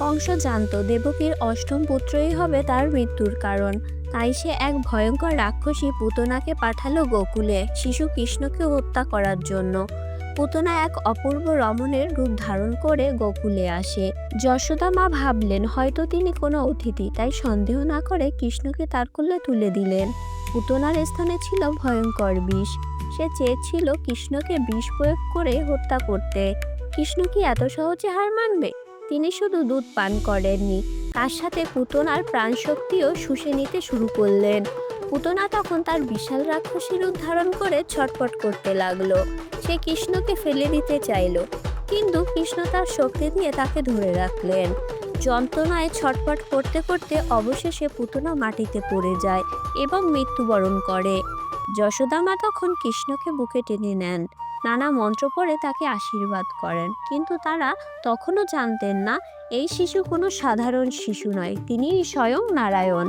কংস জানত দেবকীর অষ্টম পুত্রই হবে তার মৃত্যুর কারণ। তাই সে এক ভয়ঙ্কর রাক্ষসী পুতনাকে পাঠালো গোকুলে, শিশু কৃষ্ণকে হত্যা করার জন্য। পুতনা এক অপূর্ব রমণের রূপ ধারণ করে গোকুলে আসে। যশোদা মা ভাবলেন, হয়তো তিনি কোনো অতিথি, তাই সন্দেহ না করে কৃষ্ণকে তার কোলে তুলে দিলেন। পুতনার স্থানে ছিল ভয়ঙ্কর বিষ। সে চেয়েছিল কৃষ্ণকে বিষ প্রয়োগ করে হত্যা করতে। কৃষ্ণ কি এত সহজে হার মানবে? তিনি শুধু দুধ পান করেননি, তার সাথে পুতনার প্রাণশক্তিও শুষে নিতে শুরু করলেন। পুতনা তখন তার বিশাল রাক্ষসী রূপ ধারণ করে ছটপট করতে লাগল। সে কৃষ্ণকে ফেলে দিতে চাইলো, কিন্তু কৃষ্ণ তার শক্তি দিয়ে তাকে ধরে রাখলেন। যন্ত্রণায় ছটপট করতে করতে অবশেষে পুতনা মাটিতে পড়ে যায় এবং মৃত্যুবরণ করে। যশোদা মা তখন কৃষ্ণকে বুকে টেনে নেন। নানা মন্ত্র পড়ে তাকে আশীর্বাদ করেন। কিন্তু তারা তখনও জানতেন না, এই শিশু কোনো সাধারণ শিশু নয় তিনি স্বয়ং নারায়ণ।